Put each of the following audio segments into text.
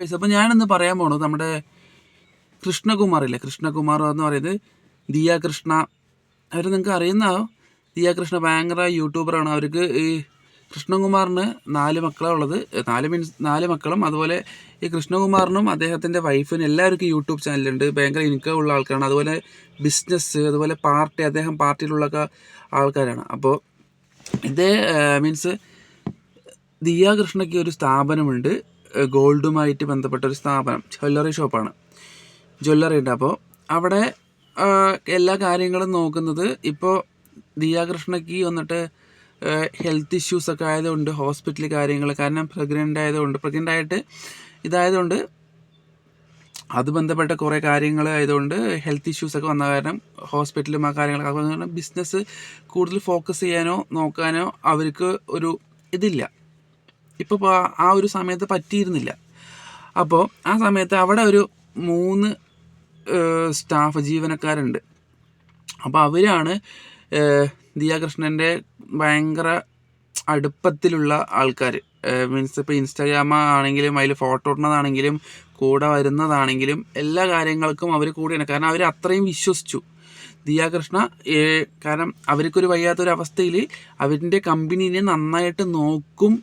അപ്പോൾ ഞാനിന്ന് പറയാൻ പോണത് നമ്മുടെ കൃഷ്ണകുമാർ ഇല്ലേ കൃഷ്ണകുമാർ എന്ന് പറയുന്നത് ദിയ കൃഷ്ണ. അവർ നിങ്ങൾക്ക് അറിയുന്നതാവും ദിയ കൃഷ്ണ ഭയങ്കര യൂട്യൂബറാണ് അവർക്ക് ഈ കൃഷ്ണകുമാറിന് നാല് മക്കളാണ് ഉള്ളത്. നാല് മീൻസ് നാല് മക്കളും അതുപോലെ ഈ കൃഷ്ണകുമാറിനും അദ്ദേഹത്തിന്റെ വൈഫിനും എല്ലാവർക്കും യൂട്യൂബ് ചാനലുണ്ട് ഭയങ്കര ഇൻകം ഉള്ള ആൾക്കാരാണ്. അതുപോലെ ബിസിനസ് അതുപോലെ പാർട്ടി അദ്ദേഹം പാർട്ടിയിലുള്ളൊക്കെ ആൾക്കാരാണ്. അപ്പോൾ ഇതേ മീൻസ് ദിയ കൃഷ്ണയ്ക്ക് ഒരു സ്ഥാപനമുണ്ട്. ഗോൾഡുമായിട്ട് ബന്ധപ്പെട്ട ഒരു സ്ഥാപനം ജ്വല്ലറി ഷോപ്പാണ്. ജ്വല്ലറി ഉണ്ട്. അപ്പോൾ അവിടെ എല്ലാ കാര്യങ്ങളും നോക്കുന്നത് ഇപ്പോൾ ദിയാകൃഷ്ണയ്ക്ക് വന്നിട്ട് ഹെൽത്ത് ഇഷ്യൂസ് ഒക്കെ ആയതുകൊണ്ട് ഹോസ്പിറ്റൽ കാര്യങ്ങൾ കാരണം പ്രഗ്നന്റ് ആയതുകൊണ്ട് പ്രഗ്നന്റ് ആയിട്ട് ഇതായതുകൊണ്ട് അത് ബന്ധപ്പെട്ട കുറേ കാര്യങ്ങൾ ആയതുകൊണ്ട് ഹെൽത്ത് ഇഷ്യൂസൊക്കെ വന്ന കാരണം ഹോസ്പിറ്റലും ആ കാര്യങ്ങളൊക്കെ കാരണം ബിസിനസ് കൂടുതൽ ഫോക്കസ് ചെയ്യാനോ നോക്കാനോ അവർക്ക് ഒരു ഇതില്ല. ഇപ്പോൾ ആ ഒരു സമയത്ത് പറ്റിയിരുന്നില്ല. അപ്പോൾ ആ സമയത്ത് അവിടെ ഒരു മൂന്ന് സ്റ്റാഫ് ജീവനക്കാരുണ്ട്. അപ്പോൾ അവരാണ് ദിയാകൃഷ്ണന്റെ ഭയങ്കര അടുപ്പത്തിലുള്ള ആൾക്കാർ മീൻസ് ഇപ്പോൾ ഇൻസ്റ്റാഗ്രാം ആണെങ്കിലും അതിൽ ഫോട്ടോ ഇടുന്നതാണെങ്കിലും കൂടെ വരുന്നതാണെങ്കിലും എല്ലാ കാര്യങ്ങൾക്കും അവർ കൂടെയാണ്. കാരണം അവർ അത്രയും വിശ്വസിച്ചു. ദിയാകൃഷ്ണ കാരണം അവർക്കൊരു വയ്യാത്തൊരു അവസ്ഥയിൽ അവരിന്റെ കമ്പനീനെ നന്നായിട്ട് നോക്കും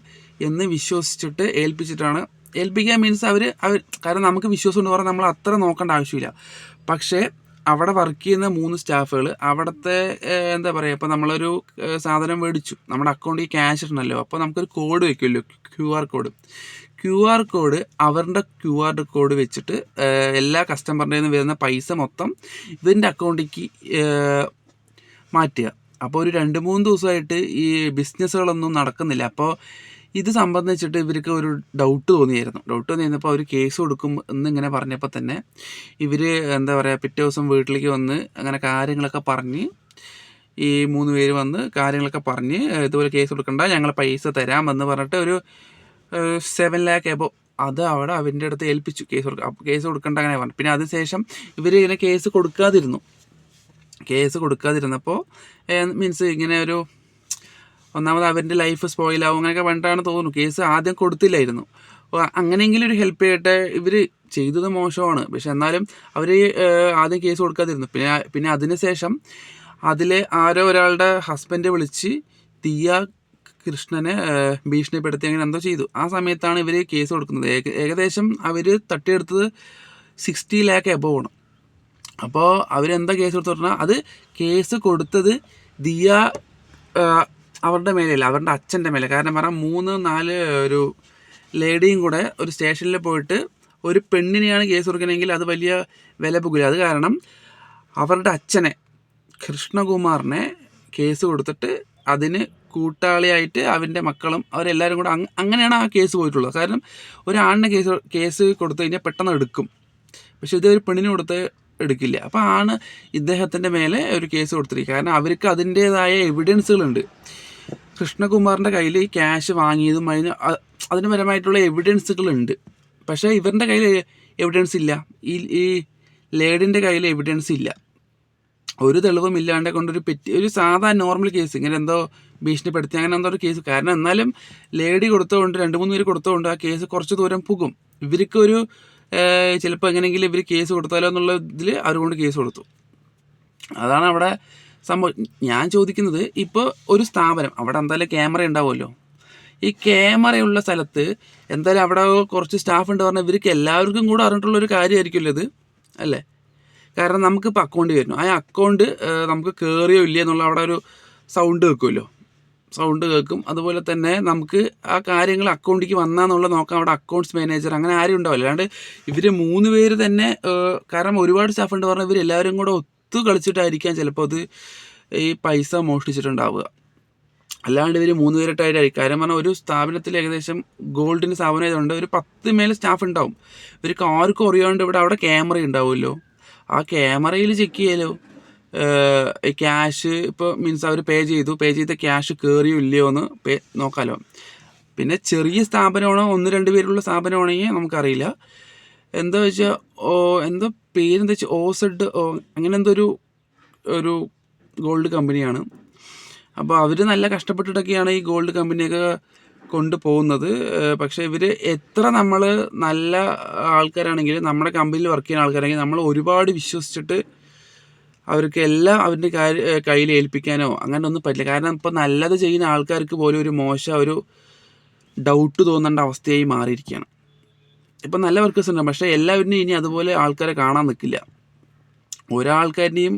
എന്ന് വിശ്വസിച്ചിട്ട് ഏൽപ്പിച്ചിട്ടാണ്. ഏൽപ്പിക്കാൻ മീൻസ് അവർ അവർ കാരണം നമുക്ക് വിശ്വാസം ഉണ്ട് പറഞ്ഞാൽ നമ്മൾ അത്ര നോക്കേണ്ട ആവശ്യമില്ല. പക്ഷേ അവിടെ വർക്ക് ചെയ്യുന്ന മൂന്ന് സ്റ്റാഫുകൾ അവിടുത്തെ എന്താ പറയുക ഇപ്പോൾ നമ്മളൊരു സാധനം മേടിച്ചു. നമ്മുടെ അക്കൗണ്ടിൽ ക്യാഷ് ഇടണമല്ലോ. അപ്പോൾ നമുക്കൊരു code വെക്കുമല്ലോ Q R code Q R code അവരുടെ ക്യു ആർ കോഡ് വെച്ചിട്ട് എല്ലാ കസ്റ്റമറിന്റെ നിന്ന് വരുന്ന പൈസ മൊത്തം ഇതിന്റെ അക്കൗണ്ടിലേക്ക് മാറ്റുക. അപ്പോൾ ഒരു രണ്ട് മൂന്ന് ദിവസമായിട്ട് ഈ ബിസിനസ്സുകളൊന്നും നടക്കുന്നില്ല. അപ്പോൾ ഇത് സംബന്ധിച്ചിട്ട് ഇവർക്ക് ഒരു ഡൗട്ട് തോന്നിയായിരുന്നു. ഡൗട്ട് തോന്നിയിരുന്നപ്പോൾ അവർ കേസ് കൊടുക്കും എന്നിങ്ങനെ പറഞ്ഞപ്പോൾ തന്നെ ഇവർ എന്താ പറയുക പിറ്റേ ദിവസം വീട്ടിലേക്ക് വന്ന് അങ്ങനെ കാര്യങ്ങളൊക്കെ പറഞ്ഞ് ഈ മൂന്ന് പേര് വന്ന് കാര്യങ്ങളൊക്കെ പറഞ്ഞ് ഇതുപോലെ കേസ് കൊടുക്കണ്ട ഞങ്ങൾ പൈസ തരാം എന്ന് പറഞ്ഞിട്ട് ഒരു സെവൻ ലാക്ക് എബോ അത് അവിടെ അവന്റെ അടുത്ത് ഏൽപ്പിച്ചു കേസ് കൊടുക്കുക കേസ് കൊടുക്കണ്ട അങ്ങനെ പറഞ്ഞു. പിന്നെ അതിനുശേഷം ഇവർ ഇങ്ങനെ കേസ് കൊടുക്കാതിരുന്നു. കേസ് കൊടുക്കാതിരുന്നപ്പോൾ മീൻസ് ഇങ്ങനെ ഒരു ഒന്നാമത് അവന്റെ ലൈഫ് സ്പോയിലാവും അങ്ങനെയൊക്കെ വേണ്ടിട്ടാണ് തോന്നുന്നു. കേസ് ആദ്യം കൊടുത്തില്ലായിരുന്നു. അങ്ങനെയെങ്കിലും ഒരു ഹെൽപ്പ് ചെയ്യട്ടെ ഇവർ ചെയ്തത് മോശമാണ്. പക്ഷെ എന്നാലും അവർ ആദ്യം കേസ് കൊടുക്കാതിരുന്നു. പിന്നെ പിന്നെ അതിനുശേഷം അതിലെ ആരോ ഒരാളുടെ ഹസ്ബൻഡ് വിളിച്ച് തീയ കൃഷ്ണനെ ഭീഷണിപ്പെടുത്തി അങ്ങനെ എന്തോ ചെയ്തു. ആ സമയത്താണ് ഇവർ കേസ് കൊടുക്കുന്നത്. ഏക- ഏകദേശം അവർ തട്ടിയെടുത്തത് സിക്സ്റ്റി ലാക്ക് എബോ ആണ്. അപ്പോൾ അവരെന്താ കേസ് കൊടുത്തു പറഞ്ഞാൽ അത് കേസ് കൊടുത്തത് ദിയ അവരുടെ മേലെയല്ല അവരുടെ അച്ഛന്റെ മേലെ. കാരണം പറഞ്ഞാൽ മൂന്ന് നാല് ഒരു ലേഡിയും കൂടെ ഒരു സ്റ്റേഷനിൽ പോയിട്ട് ഒരു പെണ്ണിനെയാണ് കേസ് കൊടുക്കണമെങ്കിൽ അത് വലിയ വില പുകില്ല അത് കാരണം അവരുടെ അച്ഛനെ കൃഷ്ണകുമാറിനെ കേസ് കൊടുത്തിട്ട് അതിന് കൂട്ടാളിയായിട്ട് അവന്റെ മക്കളും അവരെല്ലാവരും കൂടെ അങ്ങ- അങ്ങനെയാണ് ആ കേസ് പോയിട്ടുള്ളത്. കാരണം ഒരു ഒരാണിനെ കേസ് കേസ് കൊടുത്തു കഴിഞ്ഞാൽ പെട്ടെന്ന് എടുക്കും. പക്ഷേ ഇത് ഒരു പെണ്ണിന് കൊടുത്ത് എടുക്കില്ല. അപ്പോൾ ആണ് ഇദ്ദേഹത്തിന്റെ മേലെ ഒരു കേസ് കൊടുത്തിരിക്കുക കാരണം അവർക്ക് അതിന്റേതായ എവിഡൻസുകളുണ്ട് കൃഷ്ണകുമാറിന്റെ കയ്യിൽ ഈ ക്യാഷ് വാങ്ങിയതും അതിന് അതിന് പരമായിട്ടുള്ള എവിഡൻസുകളുണ്ട് പക്ഷേ ഇവരുടെ കയ്യിൽ എവിഡൻസ് ഇല്ല. ഈ ഈ ലേഡിന്റെ കയ്യിൽ എവിഡൻസ് ഇല്ല. ഒരു തെളിവും ഇല്ലാണ്ട് കൊണ്ടൊരു പെറ്റി ഒരു സാധാ നോർമൽ കേസ് ഇങ്ങനെ എന്തോ ഭീഷണിപ്പെടുത്തി അങ്ങനെ എന്തോ ഒരു കേസ് കാരണം എന്നാലും ലേഡി കൊടുത്തതുകൊണ്ട് രണ്ട് മൂന്ന് പേര് കൊടുത്തതുകൊണ്ട് ആ കേസ് കുറച്ച് ദൂരം പോകും. ഇവർക്കൊരു ചിലപ്പോൾ എങ്ങനെയെങ്കിലും ഇവർ കേസ് കൊടുത്താലോ എന്നുള്ള ഇതിൽ അവർ കൊണ്ട് കേസ് കൊടുത്തു. അതാണ് അവിടെ സംഭവം ഞാൻ ചോദിക്കുന്നത് ഇപ്പോൾ ഒരു സ്ഥാപനം അവിടെ എന്തായാലും ക്യാമറ ഉണ്ടാവുമല്ലോ. ഈ ക്യാമറയുള്ള സ്ഥലത്ത് എന്തായാലും അവിടെ കുറച്ച് സ്റ്റാഫ് ഉണ്ട് പറഞ്ഞാൽ ഇവർക്ക് എല്ലാവർക്കും കൂടെ അറിഞ്ഞിട്ടുള്ള ഒരു കാര്യമായിരിക്കുമല്ലോ ഇത് അല്ലേ? കാരണം നമുക്കിപ്പോൾ അക്കൗണ്ട് വരുന്നു. ആ അക്കൗണ്ട് നമുക്ക് കയറിയോ ഇല്ല എന്നുള്ള അവിടെ ഒരു സൗണ്ട് കേൾക്കുമല്ലോ. സൗണ്ട് കേൾക്കും. അതുപോലെ തന്നെ നമുക്ക് ആ കാര്യങ്ങൾ അക്കൗണ്ടിലേക്ക് വന്നാന്നുള്ള നോക്കാം. അവിടെ അക്കൗണ്ട്സ് മാനേജർ അങ്ങനെ ആരും ഉണ്ടാവില്ല. അല്ലാണ്ട് ഇവർ മൂന്ന് പേര് തന്നെ കാരണം ഒരുപാട് സ്റ്റാഫ് ഉണ്ട് പറഞ്ഞാൽ ഇവർ എല്ലാവരും കൂടെ ഒത്തു കളിച്ചിട്ടായിരിക്കാം ചിലപ്പോൾ അത് ഈ പൈസ മോഷ്ടിച്ചിട്ടുണ്ടാവുക. അല്ലാണ്ട് ഇവർ മൂന്ന് പേരിട്ടായിട്ടായിരിക്കും കാര്യം പറഞ്ഞാൽ ഒരു സ്ഥാപനത്തിൽ ഏകദേശം ഗോൾഡിന്റെ സ്ഥാപനം ആയതുകൊണ്ട് ഒരു പത്ത് മേൽ സ്റ്റാഫ് ഉണ്ടാവും. ഇവർക്ക് ആർക്കും അറിയാണ്ട് ഇവിടെ അവിടെ ക്യാമറ ഉണ്ടാവുമല്ലോ. ആ ക്യാമറയിൽ ചെക്ക് ചെയ്യാലോ? ക്യാഷ് ഇപ്പോൾ മീൻസ് അവർ പേ ചെയ്തു. പേ ചെയ്ത ക്യാഷ് കയറിയോ ഇല്ലയോ എന്ന് പേ നോക്കാമല്ലോ പിന്നെ ചെറിയ സ്ഥാപനമാണോ ഒന്ന് രണ്ട് പേരുള്ള സ്ഥാപനമാണെങ്കിൽ നമുക്കറിയില്ല. എന്താ വെച്ചാൽ ഓ പേര് പേരെന്താ വെച്ചാൽ ഓസഡ് സെഡ് ഓ അങ്ങനെ എന്തോ ഒരു ഒരു ഗോൾഡ് കമ്പനിയാണ്. അപ്പോൾ അവർ നല്ല കഷ്ടപ്പെട്ടിട്ടൊക്കെയാണ് ഈ ഗോൾഡ് കമ്പനിയൊക്കെ കൊണ്ടുപോകുന്നത് പക്ഷേ ഇവർ എത്ര നമ്മൾ നല്ല ആൾക്കാരാണെങ്കിൽ നമ്മുടെ കമ്പനിയിൽ വർക്ക് ചെയ്യുന്ന ആൾക്കാരാണെങ്കിൽ നമ്മൾ ഒരുപാട് വിശ്വസിച്ചിട്ട് അവർക്ക് എല്ലാം അവരുടെ കാര്യ കയ്യിൽ ഏൽപ്പിക്കാനോ അങ്ങനെ ഒന്നും പറ്റില്ല. കാരണം ഇപ്പോൾ നല്ലത് ചെയ്യുന്ന ആൾക്കാർക്ക് പോലും ഒരു മോശം ഒരു ഡൗട്ട് തോന്നേണ്ട അവസ്ഥയായി മാറിയിരിക്കുകയാണ്. ഇപ്പം നല്ല വർക്കേഴ്സ് ഉണ്ട്. പക്ഷേ എല്ലാവരിനും ഇനി അതുപോലെ ആൾക്കാരെ കാണാൻ നിൽക്കില്ല ഒരാൾക്കാരിനെയും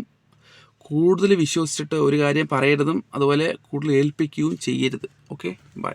കൂടുതൽ വിശ്വസിച്ചിട്ട് ഒരു കാര്യം പറയരുതും അതുപോലെ കൂടുതൽ ഏൽപ്പിക്കുകയും ചെയ്യരുത്. Okay bye